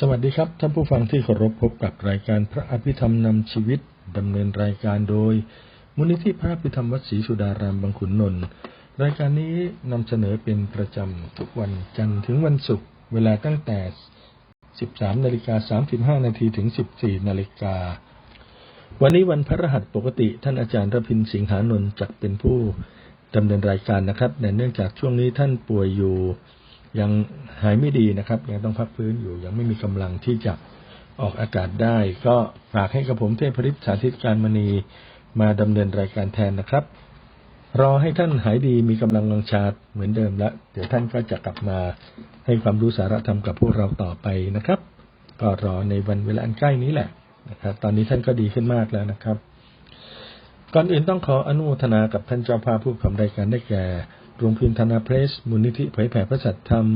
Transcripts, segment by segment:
สวัสดีครับ ท่านผู้ฟังที่เคารพพบกับรายการพระอภิธรรมนำชีวิตดำเนินรายการโดย มูลนิธิพระอภิธรรมวัดศรีสุดารามบางขุนนนท์รายการนี้นำเสนอเป็นประจำทุกวันจันทร์ถึงวันศุกร์เวลาตั้งแต่ 13นาฬิกา35นาทีถึง 14นาฬิกาวันนี้วันพระรหัสปกติ ท่านอาจารย์รพินสิงหานนท์จักเป็นผู้ดำเนินรายการนะครับแต่เนื่องจากช่วงนี้ท่านป่วยอยู่ ยังหายไม่ดีนะครับ ยังต้องพักฟื้นอยู่ ยังไม่มีกำลังที่จะออกอากาศได้ ก็ฝากให้กับผมเทพริษสาธิตการมณีมาดำเนินรายการแทนนะครับ รอให้ท่านหายดีมีกำลังวังชาเหมือนเดิมแล้วเดี๋ยวท่านก็จะกลับมาให้ความรู้สาระธรรมกับพวกเราต่อไปนะครับ ก็รอในวันเวลาอันใกล้นี้แหละนะครับ ตอนนี้ท่านก็ดีขึ้นมากแล้วนะครับ ก่อนอื่นต้องขออนุโมทนากับท่านเจ้าภาพผู้ทำรายการได้แก่ โรงพิมพ์ธนาเพรส มูลนิธิเผยแผ่พระสัทธรรม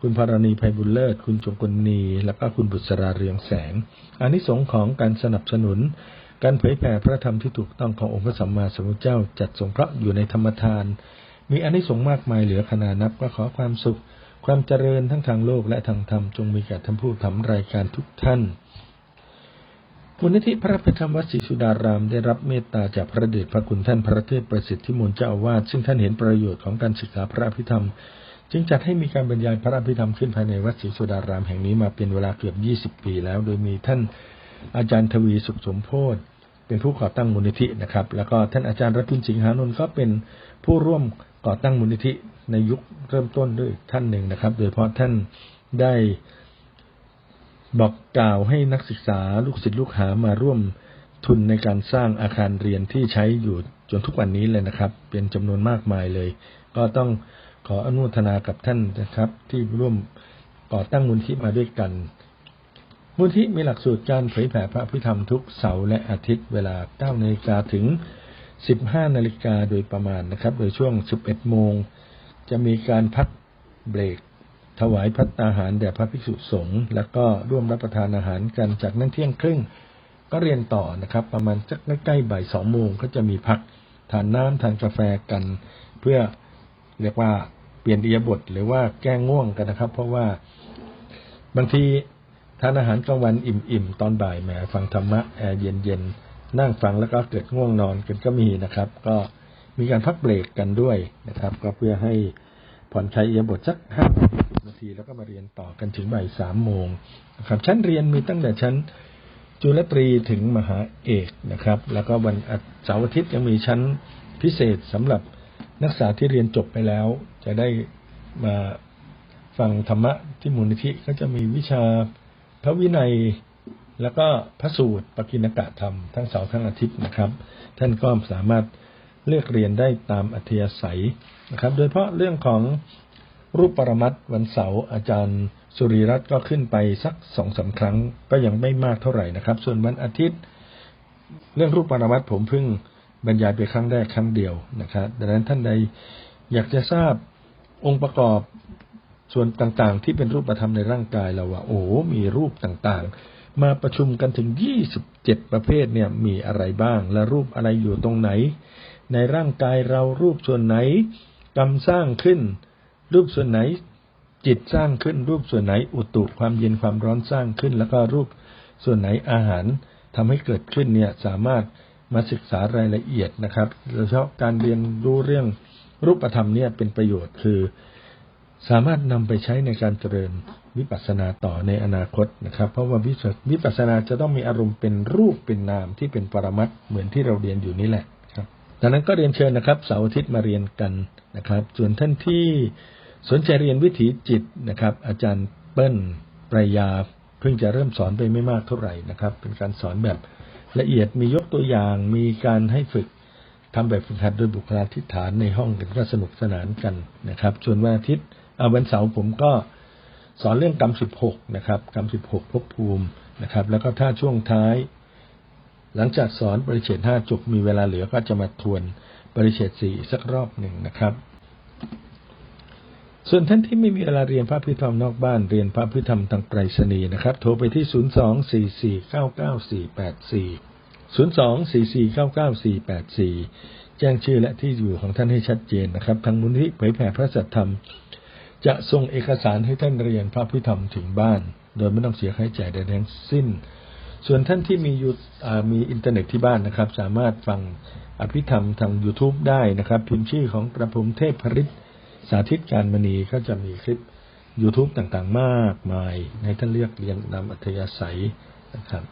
คุณพารณีภัยบุญเลิศ คุณจงกลนี และก็คุณบุษราเรืองแสงอานิสงส์ของการสนับสนุน การเผยแผ่พระธรรมที่ถูกต้องขององค์พระสัมมาสัมพุทธเจ้า จัดสงเคราะห์อยู่ในธรรมทาน มีอานิสงส์มากมายเหลือขนานับก็ขอความสุข ความเจริญทั้งทางโลกและทางธรรมจงมีแก่ท่านผู้ทำรายการทุกท่าน มูลนิธิพระพิธรรมวัดศรีสุดารามได้รับเมตตาจากพระเดชพระคุณท่านพระเทพประสิทธิมนเจ้าอาวาสซึ่งท่านเห็นประโยชน์ของการศึกษาพระพิธรรม จึงจัดให้มีการบรรยายพระพิธรรมขึ้นภายในวัดศรีสุดารามแห่งนี้มาเป็นเวลาเกือบ 20 ปีแล้ว โดยมีท่านอาจารย์ทวีสุขสมโพธเป็นผู้ก่อตั้งมูลนิธินะครับ แล้วก็ท่านอาจารย์รัตนสิงหานนท์ก็เป็นผู้ร่วมก่อตั้งมูลนิธิในยุคเริ่มต้นด้วยท่านหนึ่งนะครับ โดยเพราะท่านได้ บอกกล่าวให้นักศึกษาลูกศิษย์ลูกหามาร่วมทุนในการสร้างอาคารเรียนที่ใช้อยู่จนทุกวันนี้เลยนะครับ เป็นจำนวนมากมายเลย ก็ต้องขออนุทนากับท่านนะครับ ที่ร่วมก่อตั้งมูลที่มาด้วยกัน มูลที่มีหลักสูตรการเผยแผ่พระพิธรรมทุกเสาร์และอาทิตย์เวลา9นาฬิกาถึง 15นาฬิกาโดยประมาณนะครับ โดยช่วง 11โมงจะมีการพักเบรก ถวายพัตตาหารแด่พระภิกษุสงฆ์แล้วก็ร่วมรับประทานอาหารกันจากนั้นเที่ยงครึ่งก็เรียนต่อนะครับ ประมาณสักใกล้ๆบ่ายสองโมงก็จะมีพักทานน้ำทานกาแฟกัน เพื่อเรียกว่าเปลี่ยนเอียบทหรือว่าแก้ง่วงกันนะครับ เพราะว่าบางทีทานอาหารกลางวันอิ่มๆ ตอนบ่ายแหมฟังธรรมะแอร์เย็นๆ นั่งฟังแล้วก็เกิดง่วงนอนกันก็มีนะครับ ก็มีการพักเบรกกันด้วยนะครับ ก็เพื่อให้ผ่อนคลายเอียบทสักห้านาที แล้วก็มาเรียนต่อกันถึงบ่ายสามโมงนะครับ ชั้นเรียนมีตั้งแต่ชั้นจุลตรีถึงมหาเอกนะครับ แล้วก็วันเสาร์อาทิตย์ยังมีชั้นพิเศษสำหรับนักศึกษาที่เรียนจบไปแล้ว จะได้มาฟังธรรมะที่มูลนิธิก็จะมีวิชาพระวินัยแล้วก็พระสูตรปกิณกะธรรมทั้งเสาร์ทั้งอาทิตย์นะครับ ท่านก็สามารถเลือกเรียนได้ตามอัธยาศัยนะครับ โดยเฉพาะเรื่องของ รูปปรมัตวันเสาร์อาจารย์สุริรัตน์ก็ขึ้นไปสักสองสาครั้งก็ยังไม่มากเท่าไหร่นะครับ ส่วนวันอาทิตย์ เรื่องรูปปรมัตผมเพิ่งบรรยายไปครั้งแรกครั้งเดียวนะครับดังนั้นท่านใดอยากจะทราบองค์ประกอบส่วนต่างๆ ที่เป็นรูปธรรมในร่างกายเราว่า โอ้มีรูปต่างๆ มาประชุมกันถึงยี่สิบเจ็ดประเภทเนี่ยมีอะไรบ้าง และรูปอะไรอยู่ตรงไหน ในร่างกายเรารูปส่วนไหนกรรมสร้างขึ้น รูปส่วนไหนจิตสร้างขึ้น รูปส่วนไหนอุตุความเย็นความร้อนสร้างขึ้น แล้วก็รูปส่วนไหนอาหารทำให้เกิดขึ้นเนี่ยสามารถมาศึกษารายละเอียดนะครับโดยเฉพาะการเรียนรู้เรื่องรูปธรรมเนี่ยเป็นประโยชน์คือ สามารถนำไปใช้ในการเจริญวิปัสสนาต่อในอนาคตนะครับ เพราะว่าวิปัสสนาจะต้องมีอารมณ์เป็นรูปเป็นนามที่เป็นปรมัตเหมือนที่เราเรียนอยู่นี่แหละ ดังนั้นก็เรียนเชิญนะครับเสาร์อาทิตย์มาเรียนกันนะครับ ส่วนท่านที่สนใจเรียนวิถีจิตนะครับ อาจารย์เปิ้ลปรายาเพิ่งจะเริ่มสอนไปไม่มากเท่าไหร่นะครับ เป็นการสอนแบบละเอียดมียกตัวอย่าง มีการให้ฝึกทำแบบฝึกหัดโดยบุคลาธิฐานในห้องกันก็สนุกสนานกันนะครับ ส่วนวันอาทิตย์วันเสาร์ผมก็สอนเรื่องกรรมสิบหกนะครับกรรมสิบหกภพภูมินะครับ แล้วก็ถ้าช่วงท้าย หลังจากสอนบริเฉดห้าจบมีเวลาเหลือก็จะมาทวนบริเฉดสี่สักรอบหนึ่งนะครับ ส่วนท่านที่ไม่มีเวลาเรียนพระพิธรรมนอกบ้านเรียนพระพิธรรมทางไกรสณีนะครับ โทรไปที่ 024499484 024499484 แจ้งชื่อและที่อยู่ของท่านให้ชัดเจนนะครับ ทางมูลนิธิเผยแผ่พระสัทธรรม จะส่งเอกสารให้ท่านเรียนพระพิธรรมถึงบ้าน โดยไม่ต้องเสียค่าใช้จ่ายใดๆทั้งสิ้น ส่วนท่านที่มียูมีอินเทอร์เน็ตที่บ้านนะครับ สามารถฟังอภิธรรมทาง YouTube ได้นะครับ พิมพ์ชื่อของกระผมเทพพริตสาธิตการมณีก็จะมีคลิป YouTube ต่างๆ มากมายให้ท่านเลือกเรียนนำอัธยาศัยนะครับ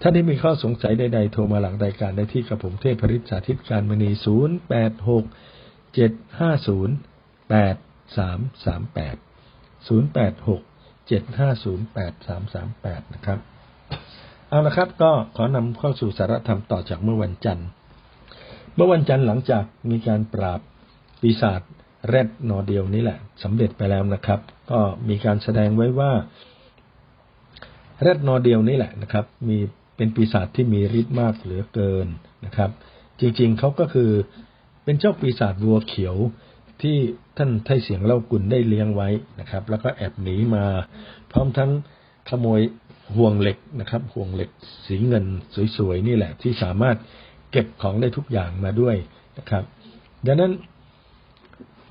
ถ้าได้มีข้อสงสัยใดๆ โทรมาหลังรายการได้ที่กระผมเทพพริตสาธิตการมณี 0 8 6 7 5 0 8 3 3 8 0 8 6 7 5 0 8 3 3 8 นะครับ เอาละครับก็ขอนำเข้าสู่สาระธรรมต่อจากเมื่อวันจันทร์ เมื่อวันจันทร์หลังจากมีการปราบปีศาจแรดนอเดียวนี่แหละสำเร็จไปแล้วนะครับ ก็มีการแสดงไว้ว่าแรดนอเดียวนี่แหละนะครับ มีเป็นปีศาจที่มีฤทธิ์มากเหลือเกินนะครับ จริงๆเขาก็คือเป็นเจ้าปีศาจวัวเขียวที่ท่านไทเสียงเล่ากุลได้เลี้ยงไว้นะครับ แล้วก็แอบหนีมา พร้อมทั้งขโมย ห่วงเหล็กนะครับ ห่วงเหล็กสีเงินสวยๆนี่แหละ ที่สามารถเก็บของได้ทุกอย่างมาด้วยนะครับ ดังนั้น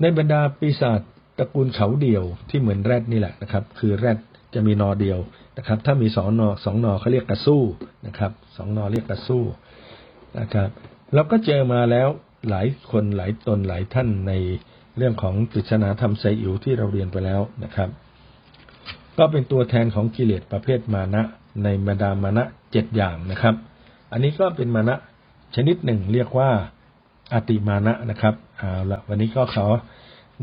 ในบรรดาปีศาจตระกูลเขาเดียวที่เหมือนแรดนี่แหละนะครับ คือแรดจะมีนอเดียวนะครับ ถ้ามีสองนอสองนอเขาเรียกกระสู้นะครับสองนอเรียกกระสู้นะครับ เราก็เจอมาแล้วหลายคนหลายตนหลายท่านในเรื่องของปริศนาธรรมไซอิ๋วที่เราเรียนไปแล้วนะครับ ก็เป็นตัวแทนของกิเลสประเภทมานะในบรรดามานะเจ็ดอย่างนะครับ อันนี้ก็เป็นมานะชนิดหนึ่งเรียกว่าอติมานะนะครับเอาละวันนี้ก็ขอ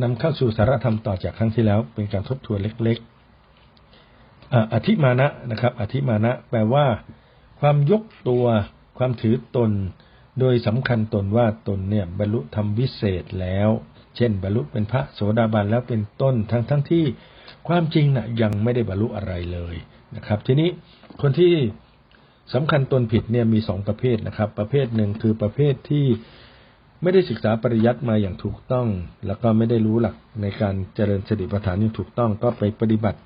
นำเข้าสู่สารธรรมต่อจากครั้งที่แล้ว เป็นการทบทวนเล็กๆอ่าอธิมานะนะครับ อธิมานะ แปลว่า ความยกตัวความถือตน โดยสำคัญตนว่าตนเนี่ยบรรลุธรรมวิเศษแล้ว เช่น บรรลุเป็นพระโสดาบันแล้วเป็นต้นทั้งทั้งที่ความจริงนะ่ะยังไม่ได้บรรลุอะไรเลยนะครับ ทีนี้คนที่สำคัญตนผิดเนี่ยมีสองประเภทนะครับ ประเภทหนึ่งคือประเภทที่ไม่ได้ศึกษาปริยัติมาอย่างถูกต้อง แล้วก็ไม่ได้รู้หลักในการเจริญสติปัฏฐานอย่างถูกต้อง ก็ไปปฏิบัติ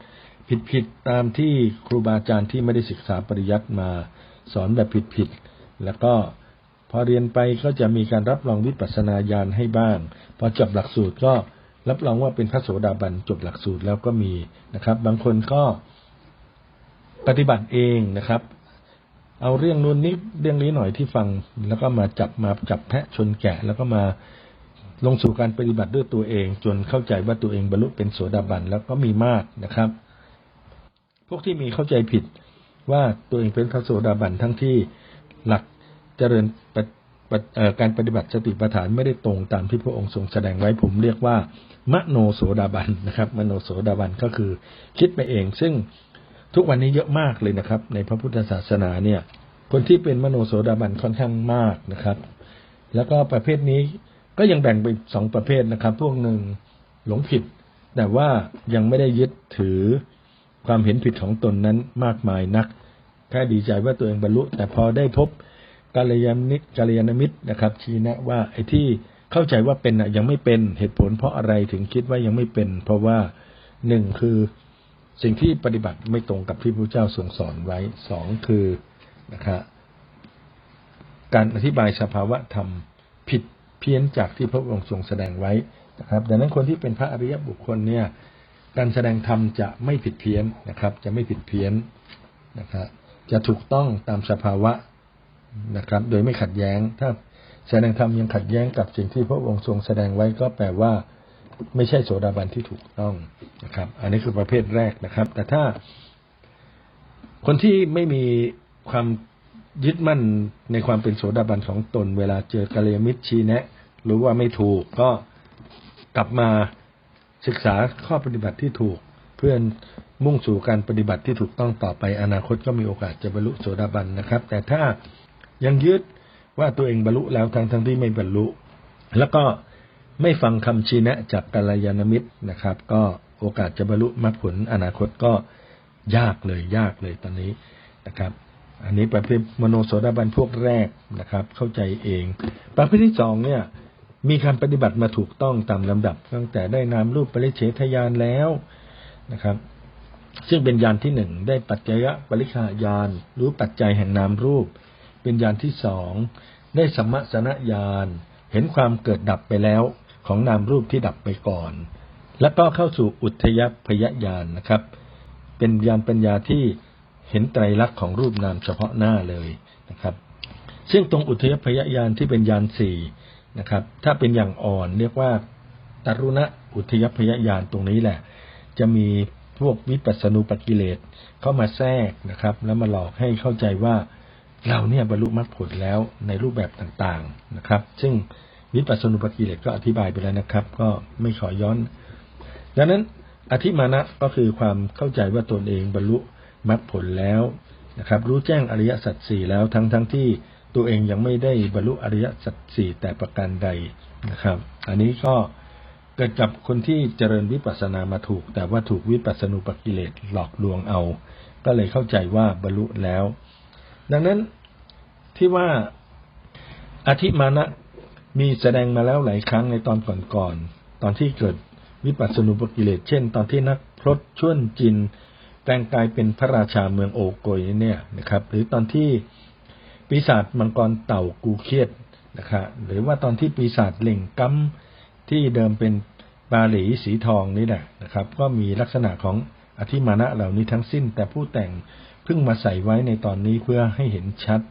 ผิดๆตามที่ครูบาอาจารย์ที่ไม่ได้ศึกษาปริยัติมาสอนแบบผิดๆแล้วก็ พอเรียนไปก็จะมีการรับรองวิปัสสนาญาณให้บ้าง พอจบหลักสูตรก็รับรองว่าเป็นพระโสดาบันจบหลักสูตรแล้วก็มีนะครับ บางคนก็ปฏิบัติเองนะครับ เอาเรื่องนู้นนิดเรื่องนี้หน่อยที่ฟัง แล้วก็มาจับมาจับแพะชนแกะ แล้วก็มาลงสู่การปฏิบัติด้วยตัวเอง จนเข้าใจว่าตัวเองบรรลุเป็นโสดาบันแล้วก็มีมากนะครับ พวกที่มีเข้าใจผิดว่าตัวเองเป็นพระโสดาบันทั้งที่หลัก ริญการปฏิบัติสติปัฏฐานไม่ได้ตรงตามที่พระองค์ทรงแสดงไว้ผมเรียกว่ามโนโสดาบันนะครับ มโนโสดาบันก็คือคิดไปเอง ซึ่งทุกวันนี้เยอะมากเลยนะครับ ในพระพุทธศาสนาเนี่ย คนที่เป็นมโนโสดาบันค่อนข้างมากนะครับ แล้วก็ประเภทนี้ก็ยังแบ่งเป็นสองประเภทนะครับ พวกหนึ่งหลงผิด แต่ว่ายังไม่ได้ยึดถือความเห็นผิดของตนนั้นมากมายนักแค่ดีใจว่าตัวเองบรรลุ แต่พอได้พบ กาลยานิกาลยานมิตรนะครับ ชี้แนะว่าไอ้ที่เข้าใจว่าเป็นน่ะยังไม่เป็นเหตุผล เพราะอะไรถึงคิดว่ายังไม่เป็น เพราะว่าหนึ่งคือสิ่งที่ปฏิบัติไม่ตรงกับที่พระเจ้าทรงสอนไว้สองคือนะครับการอธิบายสภาวะธรรมผิดเพี้ยนจากที่พระองค์ทรงแสดงไว้นะครับ ดังนั้นคนที่เป็นพระอริยบุคคลเนี่ยการแสดงธรรมจะไม่ผิดเพี้ยนนะครับ จะไม่ผิดเพี้ยนนะครับจะถูกต้องตามสภาวะ นะครับ โดยไม่ขัดแย้ง ถ้าแสดงธรรมยังขัดแย้งกับสิ่งที่พระองค์ทรงแสดงไว้ก็แปลว่า ไม่ใช่โสดาบันที่ถูกต้องนะครับ อันนี้คือประเภทแรกนะครับ แต่ถ้า คนที่ไม่มีความยึดมั่นในความเป็นโสดาบันของตน เวลาเจอกัลยมิตรชี้แนะหรือว่าไม่ถูกก็กลับมาศึกษาข้อปฏิบัติที่ถูก เพื่อมุ่งสู่การปฏิบัติที่ถูกต้องต่อไปอนาคตก็มีโอกาสจะบรรลุโสดาบันนะครับ แต่ถ้า ยังยึดว่าตัวเองบรรลุแล้วทั้งทั้งที่ไม่บรรลุ แล้วก็ไม่ฟังคำชี้แนะจากกัลยาณมิตรนะครับ ก็โอกาสจะบรรลุมรรคผลอนาคตก็ยากเลยยากเลยตอนนี้นะครับ อันนี้ประเภทมโนโสดาบันพวกแรกนะครับ เข้าใจเอง ประเภทที่สองเนี่ย มีการปฏิบัติมาถูกต้องตามลำดับ ตั้งแต่ได้นามรูปปริเฉทญาณแล้วนะครับ ซึ่งเป็นญาณที่หนึ่งได้ปัจจยะปริฆายานรู้ปัจจัยแห่งนามรูป เป็นญาณที่สองได้สัมมสนญาณเห็นความเกิดดับไปแล้วของนามรูปที่ดับไปก่อน แล้วก็เข้าสู่อุทยพยญาณนะครับ เป็นญาณปัญญาที่เห็นไตรลักษณ์ของรูปนามเฉพาะหน้าเลยนะครับ ซึ่งตรงอุทยพยญาณที่เป็นญาณสี่นะครับ ถ้าเป็นอย่างอ่อนเรียกว่าตรุณะอุทยพยญาณตรงนี้แหละ จะมีพวกวิปัสสนูปกิเลสเข้ามาแทรกนะครับ แล้วมาหลอกให้เข้าใจว่า เราเนี่ยบรรลุมรรคผลแล้วในรูปแบบต่างๆนะครับ ซึ่งวิปัสสนูปกิเลสก็อธิบายไปแล้วนะครับ ก็ไม่ขอย้อน ดังนั้นอธิมานะก็คือความเข้าใจว่าตนเองบรรลุมรรคผลแล้วนะครับ รู้แจ้งอริยสัจสี่แล้วทั้งทั้งที่ตัวเองยังไม่ได้บรรลุอริยสัจสี่แต่ประการใดนะครับ อันนี้ก็เกิดกับคนที่เจริญวิปัสสนามาถูก แต่ว่าถูกวิปัสสนูปกิเลสหลอกลวงเอา ก็เลยเข้าใจว่าบรรลุแล้ว ดังนั้นที่ว่าอธิมานะมีแสดงมาแล้วหลายครั้งในตอนก่อนๆตอนที่เกิดวิปัสสนูปกิเลสเช่น ตอนที่นักพรตช่วนจินแปลงกายเป็นพระราชาเมืองโอโกยเนี่ยนะครับ หรือตอนที่ปีศาจมังกรเต่ากูเครียดนะครับหรือว่าตอนที่ปีศาจเล่งกัมที่เดิมเป็นบาหลีสีทองนี่แหละนะครับ ก็มีลักษณะของอธิมานะเหล่านี้ทั้งสิ้น แต่ผู้แต่ง เพิ่งมาใส่ไว้ในตอนนี้เพื่อให้เห็นชัด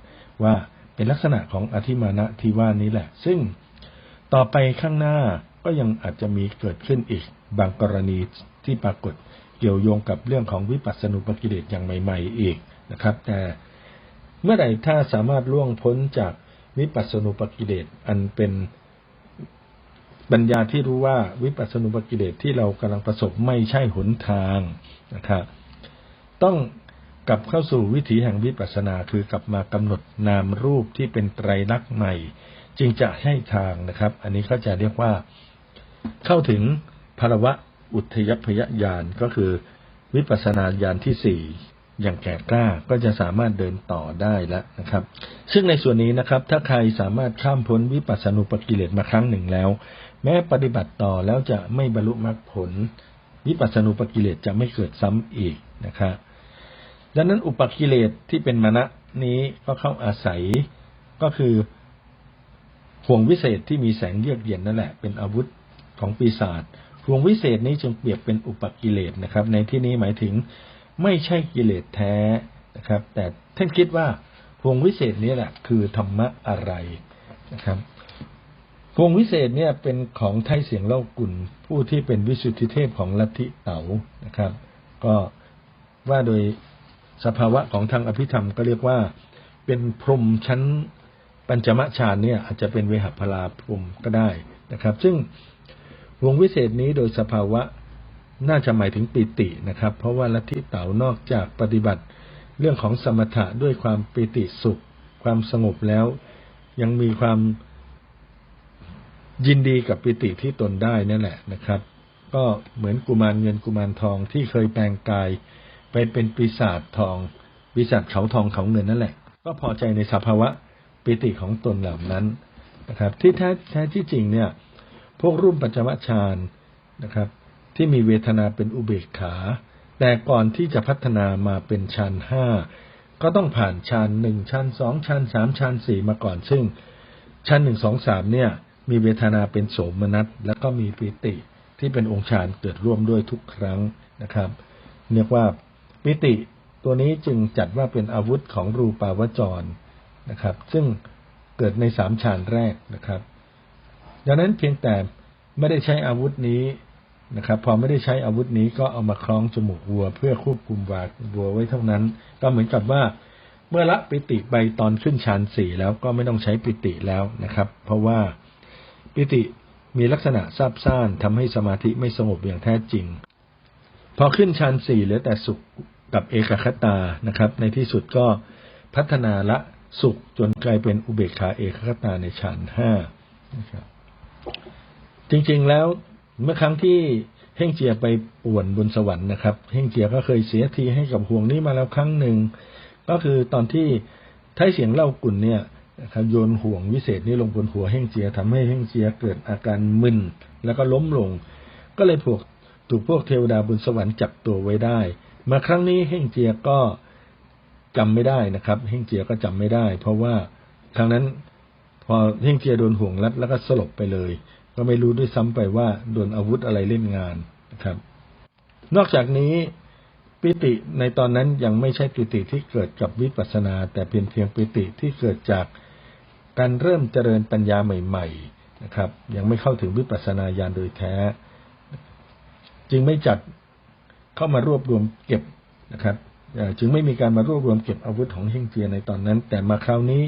ว่าเป็นลักษณะของอธิมานะที่ว่านี้แหละ ซึ่งต่อไปข้างหน้าก็ยังอาจจะมีเกิดขึ้นอีก บางกรณีที่ปรากฏเกี่ยวโยงกับเรื่องของวิปัสสนุปกิเลสอย่างใหม่ ๆ อีกนะครับ แต่เมื่อใดถ้าสามารถล่วงพ้นจากวิปัสสนุปกิเลสอันเป็นปัญญาที่รู้ว่าวิปัสสนุปกิเลสที่เรากำลังประสบไม่ใช่หนทางนะครับต้อง กลับเข้าสู่วิถีแห่งวิปัสสนาคือกลับมากำหนดนามรูปที่เป็นไตรลักษณ์ใหม่ จึงจะให้ทางนะครับ อันนี้เขาจะเรียกว่า เข้าถึงภาวะอุทยพยญาณก็คือวิปัสสนาญาณที่สี่อย่างแก่กล้าก็จะสามารถเดินต่อได้แล้วนะครับ ซึ่งในส่วนนี้นะครับ ถ้าใครสามารถข้ามพ้นวิปัสสนุปกิเลสมาครั้งหนึ่งแล้ว แม้ปฏิบัติต่อแล้วจะไม่บรรลุมรรคผล วิปัสสนุปกิเลสจะไม่เกิดซ้ำอีกนะครับ ดังนั้นอุปกิเลสที่เป็นมณะนี้ก็เข้าอาศัยก็คือห่วงวิเศษที่มีแสงเยือกเย็นนั่นแหละ เป็นอาวุธของปีศาจห่วงวิเศษนี้จึงเปรียบเป็นอุปกิเลสนะครับ ในที่นี้หมายถึงไม่ใช่กิเลสแท้นะครับ แต่ท่านคิดว่าห่วงวิเศษนี้แหละคือธรรมะอะไรนะครับห่วงวิเศษเนี่ยเป็นของไทยเสียงเล่ากุลผู้ที่เป็นวิสุทธิเทพของลัทธิเต๋านะครับ ก็ว่าโดย สภาวะของทางอภิธรรมก็เรียกว่า เป็นพรมชั้นปัญจมฌานเนี่ยอาจจะเป็นเวหพลาพรมก็ได้นะครับ ซึ่งวงวิเศษนี้โดยสภาวะน่าจะหมายถึงปิตินะครับ เพราะว่าลัทธิเต๋านอกจากปฏิบัติเรื่องของสมถะด้วยความปิติสุข ความสงบแล้ว ยังมีความยินดีกับปิติที่ตนได้นั่นแหละนะครับ ก็เหมือนกุมารเงินกุมารทองที่เคยแปลงกาย ไปเป็นปีศาจทองปีศาจเขาทองเขาเงินนั่นแหละ ก็พอใจในสภาวะปิติของตนเหล่านั้นนะครับ ที่แท้แท้ที่จริงเนี่ย พวกรุ่มปัจจวัชานนะครับ ที่มีเวทนาเป็นอุเบกขา แต่ก่อนที่จะพัฒนามาเป็นฌานห้าก็ต้องผ่านฌานหนึ่งฌานสองฌานสามฌานสี่มาก่อน ซึ่งฌานหนึ่งสองสามเนี่ย มีเวทนาเป็นโสมนัสแล้วก็มีปิติที่เป็นองค์ฌานเกิดร่วมด้วยทุกครั้งนะครับ เรียกว่า ปิติตัวนี้จึงจัดว่าเป็นอาวุธของรูปาวจรนะครับ ซึ่งเกิดในสามฌานแรกนะครับ ดังนั้นเพียงแต่ไม่ได้ใช้อาวุธนี้นะครับ พอไม่ได้ใช้อาวุธนี้ก็เอามาคล้องจมูกวัว เพื่อควบคุมวาวัวไว้เท่านั้น ก็เหมือนกับว่า เมื่อละปิติใบตอนขึ้นฌานสี่แล้วก็ไม่ต้องใช้ปิติแล้วนะครับ เพราะว่าปิติมีลักษณะซาบซ่านทำให้สมาธิไม่สงบอย่างแท้จริง พอขึ้นฌานสี่เหลือแต่สุข กับเอกคตานะครับ ในที่สุดก็พัฒนาละสุขจนกลายเป็นอุเบกขาเอกคตาในฌานห้านะครับจริงๆแล้วเมื่อครั้งที่เฮ่งเจียไปป่วนบนสวรรค์นะครับเฮ่งเจียก็เคยเสียทีให้กับห่วงนี้มาแล้วครั้งหนึ่ง ก็คือตอนที่ไทเสียงเล่ากุลเนี่ยครับโยนห่วงวิเศษนี้ลงบนหัวเฮ่งเจียทำให้เฮ่งเจียเกิดอาการมึนแล้วก็ล้มลง ก็เลยพวกถูกพวกเทวดาบนสวรรค์จับตัวไว้ได้ มาครั้งนี้เฮ่งเจียก็จำไม่ได้นะครับเฮ่งเจียก็จำไม่ได้ เพราะว่าครั้งนั้นพอเฮ่งเจียโดนห่วงรัดแล้วก็สลบไปเลย ก็ไม่รู้ด้วยซ้ำไปว่าโดนอาวุธอะไรเล่นงานนะครับ นอกจากนี้ปิติในตอนนั้นยังไม่ใช่ปิติที่เกิดกับวิปัสสนา แต่เป็นเพียงปิติที่เกิดจากการเริ่มเจริญปัญญาใหม่ๆนะครับ ยังไม่เข้าถึงวิปัสสนาญาณโดยแท้ จึงไม่จัด เข้ามารวบรวมเก็บนะครับจึงไม่มีการมารวบรวมเก็บอาวุธของเฮงเจียในตอนนั้น แต่มาคราวนี้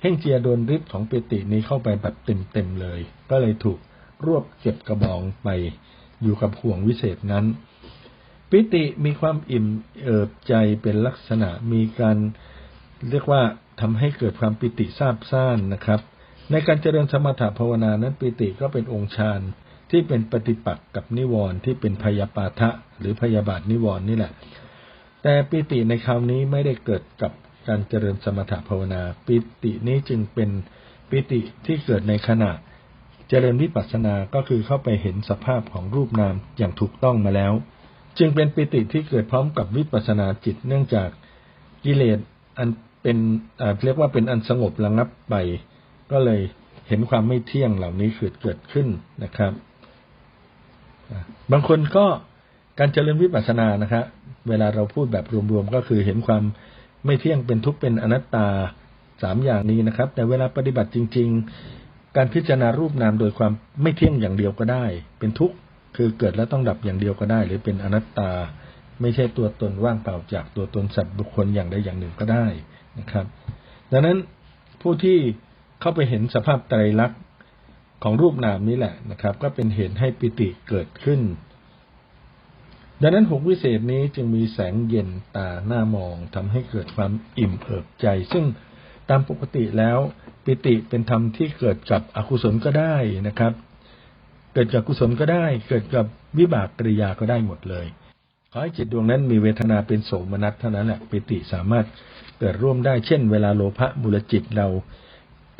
เฮงเจียโดนฤทธิ์ของปิตินี้เข้าไปแบบเต็มๆเลย ก็เลยถูกรวบเก็บกระบองไปอยู่กับห่วงวิเศษนั้น ปิติมีความอิ่มเอิบใจเป็นลักษณะมีการเรียกว่าทำให้เกิดความปิติซาบซ่านนะครับ ในการเจริญสมถะภาวนานั้นปิติก็เป็นองค์ฌาน ที่เป็นปฏิปักษ์กับนิวรณ์ที่เป็นพยาปาทะหรือพยาบาทนิวรณ์นี่แหละ แต่ปิติในคราวนี้ไม่ได้เกิดกับการเจริญสมถภาวนา ปิตินี้จึงเป็นปิติที่เกิดในขณะ เจริญวิปัสสนาก็คือเข้าไปเห็นสภาพของรูปนามอย่างถูกต้องมาแล้ว จึงเป็นปิติที่เกิดพร้อมกับวิปัสสนาจิตเนื่องจากกิเลสอันเป็นเรียกว่าเป็นอันสงบระงับไป ก็เลยเห็นความไม่เที่ยงเหล่านี้เกิดเกิดขึ้นนะครับ บางคนก็การเจริญวิปัสสนานะครับเวลาเราพูดแบบรวมๆก็คือเห็นความไม่เที่ยงเป็นทุกข์เป็นอนัตตาสามอย่างนี้นะครับ แต่เวลาปฏิบัติจริง ๆ การพิจารณารูปนามโดยความไม่เที่ยงอย่างเดียวก็ได้ เป็นทุกข์คือเกิดแล้วต้องดับอย่างเดียวก็ได้ หรือเป็นอนัตตา ไม่ใช่ตัวตนว่างเปล่าจากตัวตนสัตว์บุคคลอย่างใดอย่างหนึ่งก็ได้นะครับ ดังนั้นผู้ที่เข้าไปเห็นสภาพไตรลักษณ์ ของรูปนามนี้แหละนะครับ ก็เป็นเหตุให้ปิติเกิดขึ้น ดังนั้นหกวิเศษนี้จึงมีแสงเย็นตาหน้ามองทำให้เกิดความอิ่มเอิบใจ ซึ่งตามปกติแล้วปิติเป็นธรรมที่เกิดกับอกุศลก็ได้นะครับ เกิดกับกุศลก็ได้ เกิดกับวิบากกริยาก็ได้หมดเลย ขอให้จิตดวงนั้นมีเวทนาเป็นโสมนัสเท่านั้นแหละปิติสามารถเกิดร่วมได้เช่น เวลาโลภะบุรจิตเรา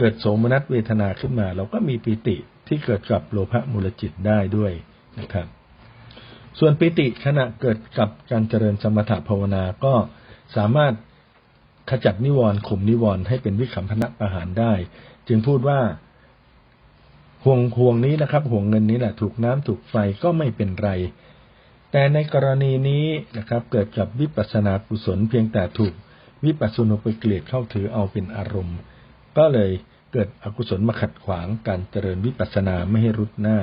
กิดโสมนัสเวทนาขึ้นมา เราก็มีปิติที่เกิดกับโลภะมูลจิตได้ด้วยนะครับ ส่วนปิติขณะเกิดกับการเจริญสมถะภาวนาก็สามารถขจัดนิวรณ์ข่มนิวรณ์ให้เป็นวิคัมพนะประหารได้ จึงพูดว่าห่วงห่วงนี้นะครับ ห่วงเงินนี้แหละถูกน้ำถูกไฟก็ไม่เป็นไร แต่ในกรณีนี้นะครับ เกิดกับวิปัสสนากุศลเพียงแต่ถูกวิปัสสนุปเกลียดเข้าถือเอาเป็นอารมณ์ ก็เลย เกิดอกุศลมาขัดขวางการเจริญวิปัสสนาไม่ให้รุดหน้า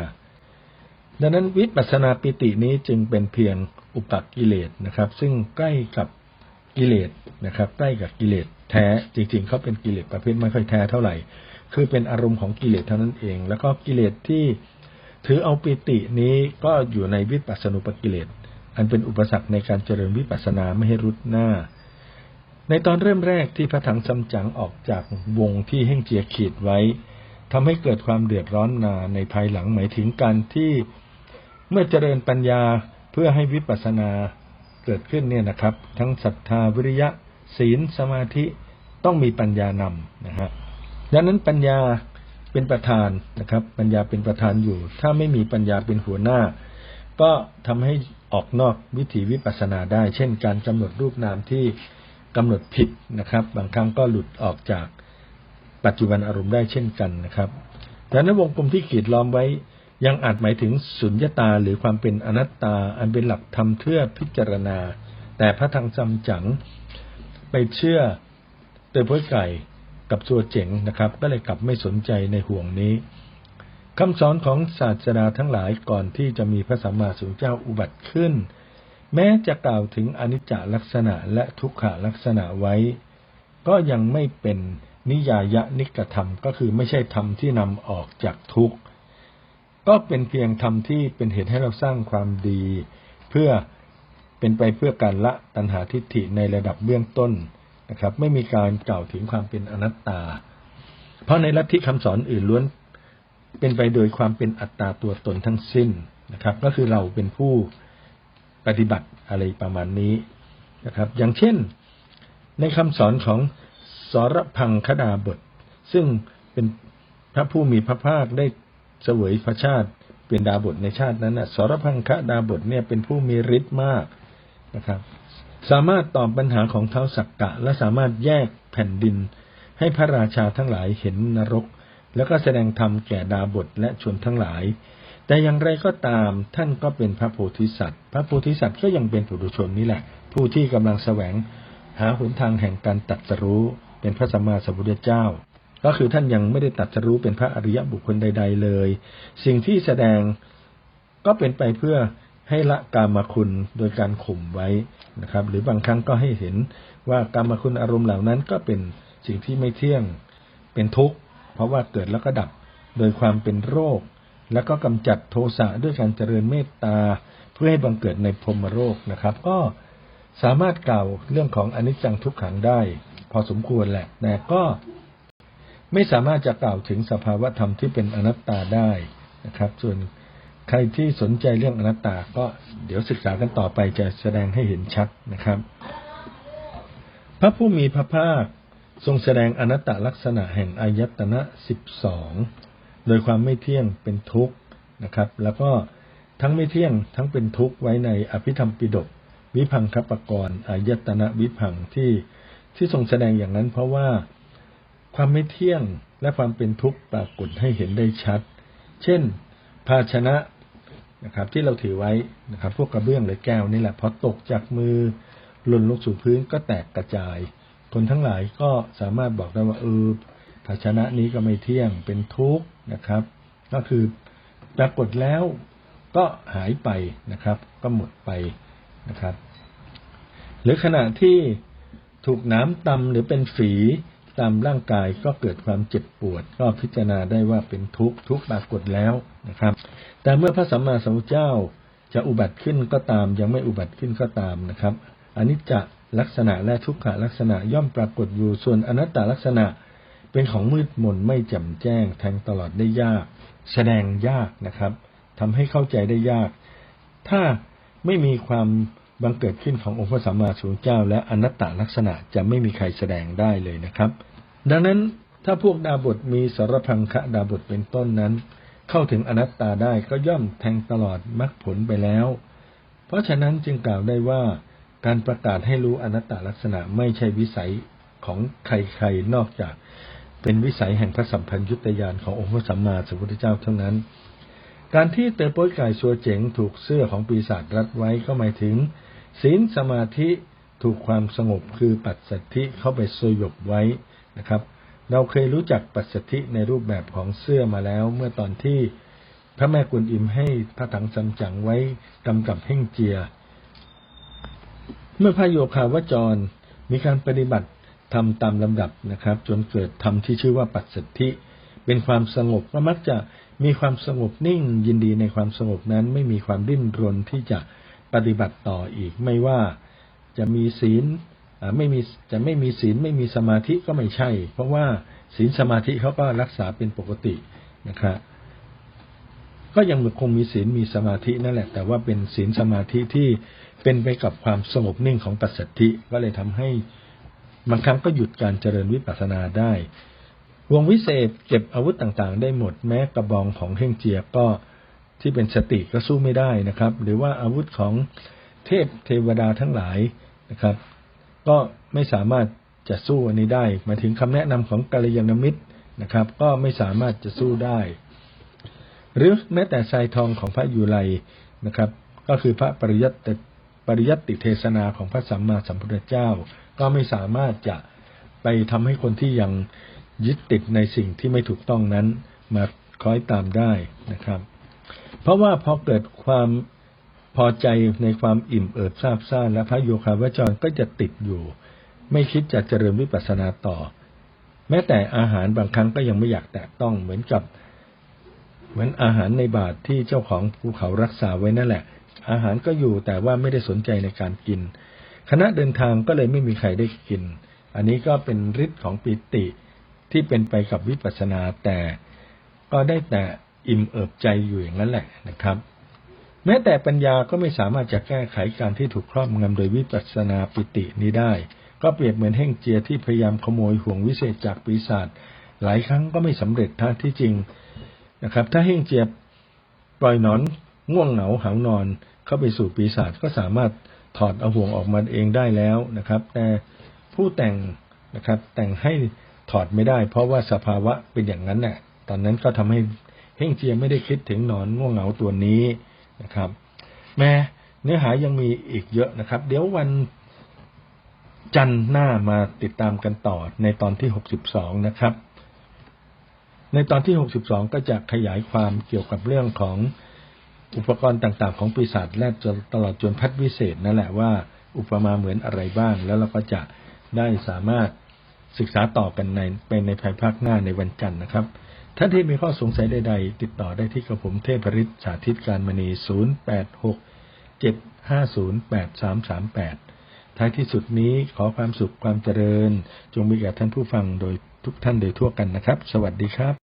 ดังนั้นวิปัสสนาปิตินี้จึงเป็นเพียงอุปกิเลสนะครับ ซึ่งใกล้กับกิเลสนะครับ ใกล้กับกิเลสแท้จริงๆเขาเป็นกิเลสประเภทไม่ค่อยแท้เท่าไหร่ คือเป็นอารมณ์ของกิเลสเท่านั้นเอง แล้วก็กิเลสที่ถือเอาปิตินี้ก็อยู่ในวิปัสสนุปกิเลสอันเป็นอุปสรรคในการเจริญวิปัสสนาไม่ให้รุดหน้า ในตอนเริ่มแรกที่พระถังซัมจั๋งออกจากวงที่เฮ่งเจียขีดไว้ทำให้เกิดความเดือดร้อนนาในภายหลังหมายถึงการที่เมื่อเจริญปัญญาเพื่อให้วิปัสสนาเกิดขึ้นเนี่ยนะครับ ทั้งศรัทธาวิริยะ ศีลสมาธิต้องมีปัญญานำนะฮะดังนั้นปัญญาเป็นประธานนะครับ ปัญญาเป็นประธานอยู่ ถ้าไม่มีปัญญาเป็นหัวหน้า ก็ทำให้ออกนอกวิถีวิปัสสนาได้ เช่น การกำหนดรูปนามที่ กำหนดผิดนะครับ บางครั้งก็หลุดออกจากปัจจุบันอารมณ์ได้เช่นกันนะครับดังนั้นวงกลมที่ขีดล้อมไว้ยังอาจหมายถึงสุญญตาหรือความเป็นอนัตตา อันเป็นหลักธรรมเพื่อพิจารณา แต่พระทางจำจังไปเชื่อเตยพ้อยไก่กับตัวเจ๋งนะครับ ก็เลยกลับไม่สนใจในห่วงนี้คำสอนของศาสดาทั้งหลายก่อนที่จะมีพระสัมมาสัมพุทธเจ้าอุบัติขึ้น แม้จะกล่าวถึงอนิจจลักษณะและทุกขลักษณะไว้ ก็ยังไม่เป็นนิยายนิกธรรมก็คือไม่ใช่ธรรมที่นำออกจากทุกข์ ก็เป็นเพียงธรรมที่เป็นเหตุให้เราสร้างความดี เพื่อเป็นไปเพื่อการละตัณหาทิฏฐิในระดับเบื้องต้นนะครับ ไม่มีการกล่าวถึงความเป็นอนัตตา เพราะในลัทธิคำสอนอื่นล้วน เป็นไปโดยความเป็นอัตตาตัวตนทั้งสิ้นนะครับ ก็คือเราเป็นผู้ ปฏิบัติอะไรประมาณนี้นะครับ อย่างเช่นในคำสอนของสรพังคดาบท ซึ่งเป็นพระผู้มีพระภาคได้เสวยพระชาติเป็นดาบทในชาตินั้นนะสรพังคดาบทเนี่ยเป็นผู้มีฤทธิ์มากนะครับ สามารถตอบปัญหาของเท้าสักกะ และสามารถแยกแผ่นดิน ให้พระราชาทั้งหลายเห็นนรก แล้วก็แสดงธรรมแก่ดาบทและชนทั้งหลาย แต่อย่างไรก็ตามท่านก็เป็นพระโพธิสัตว์ พระโพธิสัตว์ก็ยังเป็นปุถุชนนี่แหละ ผู้ที่กำลังแสวงหาหนทางแห่งการตัดสรู้เป็นพระสัมมาสัมพุทธเจ้า ก็คือท่านยังไม่ได้ตัดสรู้เป็นพระอริยบุคคลใด ๆ เลย สิ่งที่แสดงก็เป็นไปเพื่อให้ละกามคุณโดยการข่มไว้นะครับ หรือบางครั้งก็ให้เห็นว่ากามคุณอารมณ์เหล่านั้นก็เป็นสิ่งที่ไม่เที่ยงเป็นทุกข์ เพราะว่าเกิดแล้วก็ดับโดยความเป็นโรค แล้วก็กำจัดโทสะด้วยการเจริญเมตตาเพื่อให้บังเกิดในพรมโรคนะครับ ก็สามารถกล่าวเรื่องของอนิจจังทุกขังได้ พอสมควรแหละแต่ก็ไม่สามารถจะกล่าวถึงสภาวะธรรมที่เป็นอนัตตาได้นะครับ ส่วนใครที่สนใจเรื่องอนัตตา ก็เดี๋ยวศึกษากันต่อไปจะแสดงให้เห็นชัดนะครับ พระผู้มีพระภาคทรงแสดงอนัตตลักษณะแห่งอายตนะสิบสอง โดยความไม่เที่ยงเป็นทุกข์นะครับ แล้วก็ทั้งไม่เที่ยงทั้งเป็นทุกข์ไว้ในอภิธรรมปิฎกวิพังคปกรณ์อายตนะวิพังที่ที่ทรงแสดงอย่างนั้น เพราะว่าความไม่เที่ยงและความเป็นทุกข์ปรากฏให้เห็นได้ชัด เช่น ภาชนะนะครับ ที่เราถือไว้นะครับ พวกกระเบื้องหรือแก้วนี่แหละพอตกจากมือหล่นลงสู่พื้นก็แตกกระจาย คนทั้งหลายก็สามารถบอกได้ว่าเออภาชนะนี้ก็ไม่เที่ยงเป็นทุกข์ นะครับ ก็คือปรากฏแล้วก็หายไปนะครับ ก็หมดไปนะครับ หรือขณะที่ถูกน้ำตำหรือเป็นฝีตามร่างกายก็เกิดความเจ็บปวด ก็พิจารณาได้ว่าเป็นทุกข์ทุกข์ปรากฏแล้วนะครับ แต่เมื่อพระสัมมาสัมพุทธเจ้าจะอุบัติขึ้นก็ตาม ยังไม่อุบัติขึ้นก็ตามนะครับอันิจจลักษณะและทุกขลักษณะย่อมปรากฏอยู่ส่วนอนัตตลักษณะ เป็นของมืดมนไม่แจ่มแจ้งแทงตลอดได้ยาก แสดงยากนะครับทำให้เข้าใจได้ยาก ถ้าไม่มีความบังเกิดขึ้นขององค์พระสัมมาสัมพุทธเจ้า และอนัตตลักษณะจะไม่มีใครแสดงได้เลยนะครับ ดังนั้นถ้าพวกดาบทมีสารพังคะดาบทเป็นต้นนั้น เข้าถึงอนัตตาได้ก็ย่อมแทงตลอดมรรคผลไปแล้ว เพราะฉะนั้นจึงกล่าวได้ว่าการประกาศให้รู้อนัตตลักษณะไม่ใช่วิสัยของใครๆนอกจาก เป็นวิสัยแห่งพระสัมพันญุตยานขององค์พระสัมมาสัมพุทธเจ้าเท่านั้น การที่เตอโป้ยไก่ชัวเจ๋งถูกเสื้อของปีศาจรัดไว้ก็หมายถึง ศีลสมาธิถูกความสงบคือปัจสัทธิเข้าไปสยบไว้นะครับ เราเคยรู้จักปัจสัทธิในรูปแบบของเสื้อมาแล้ว เมื่อตอนที่พระแม่กุลอิมให้พระถังซัมจั๋งไว้กำกับเพ่งเจีย เมื่อพระโยคาวจรมีการปฏิบัติ ทำตามลำดับนะครับ จนเกิดธรรมที่ชื่อว่าปัจสิทธิ เป็นความสงบก็มักจะมีความสงบนิ่งยินดีในความสงบนั้นไม่มีความดิ้นรนที่จะปฏิบัติต่ออีก ไม่ว่าจะมีศีลไม่มีจะไม่มีศีลไม่มีสมาธิก็ไม่ใช่ เพราะว่าศีลสมาธิเขาก็รักษาเป็นปกตินะครับก็ยังคงมีศีลมีสมาธินั่นแหละ แต่ว่าเป็นศีลสมาธิที่เป็นไปกับความสงบนิ่งของปัสสัทธิก็เลยทำให้ บางครั้งก็หยุดการเจริญวิปัสสนาได้ วงวิเศษเก็บอาวุธต่างๆ ได้หมดแม้กระบองของเฮงเจียก็ที่เป็นสติก็สู้ไม่ได้นะครับ หรือว่าอาวุธของเทพเทวดาทั้งหลายนะครับ ก็ไม่สามารถจะสู้อันนี้ได้มาถึงคำแนะนำของกัลยาณมิตรนะครับ ก็ไม่สามารถจะสู้ได้ หรือแม้แต่ทรายทองของพระยุไลนะครับ ก็คือพระปริยัติปริยัติเทศนาของพระสัมมาสัมพุทธเจ้า ก็ไม่สามารถจะไปทำให้คนที่ยังยึดติดในสิ่งที่ไม่ถูกต้องนั้น มาคล้อยตามได้นะครับ เพราะว่าพอเกิดความพอใจในความอิ่มเอิบซาบซ่านและพระโยคาวจรก็จะติดอยู่ ไม่คิดจะเจริญวิปัสสนาต่อ แม้แต่อาหารบางครั้งก็ยังไม่อยากแตะต้องเหมือนกับ เหมือนอาหารในบาทที่เจ้าของภูเขารักษาไว้นั่นแหละ อาหารก็อยู่แต่ว่าไม่ได้สนใจในการกิน คณะเดินทางก็เลยไม่มีใครได้กิน อันนี้ก็เป็นฤทธิ์ของปิติที่เป็นไปกับวิปัสสนาแต่ก็ได้แต่อิ่มเอิบใจอยู่อย่างนั้นแหละนะครับ แม้แต่ปัญญาก็ไม่สามารถจะแก้ไขการที่ถูกครอบงำโดยวิปัสสนาปิตินี้ได้ ก็เปรียบเหมือนเฮ่งเจียที่พยายามขโมยห่วงวิเศษจากปีศาจหลายครั้งก็ไม่สำเร็จท่าที่จริงนะครับ ถ้าเฮ่งเจียปล่อยนอนง่วงเหงาหานอน เข้าไปสู่ปีศาจก็สามารถ ถอดเอาห่วงออกมาเองได้แล้วนะครับ แต่ผู้แต่งนะครับ แต่งให้ถอดไม่ได้ เพราะว่าสภาวะเป็นอย่างนั้นแหละตอนนั้นก็ทำให้เพ่งเจียไม่ได้คิดถึงนอนง่วงเหงาตัวนี้นะครับ แม้เนื้อหายังมีอีกเยอะนะครับ เดี๋ยววันจันทร์หน้ามาติดตามกันต่อในตอนที่62นะครับ ในตอนที่62ก็จะขยายความเกี่ยวกับเรื่องของ อุปกรณ์ต่าง ๆ ของปีศาจและจนตลอดจนพัดวิเศษนั่นแหละว่า อุปมาเหมือนอะไรบ้าง แล้วเราก็จะได้สามารถศึกษาต่อกันในไปในภายภาคหน้าในวันจันทร์นะครับท่านที่มีข้อสงสัยใด ๆ ติดต่อได้ที่กระผมเทพฤทธิ์สาธิตการมณี 086 750 8338 ท้ายที่สุดนี้ขอความสุขความเจริญ จงมีแก่ท่านผู้ฟังโดยทุกท่านโดยทั่วกันนะครับ สวัสดีครับ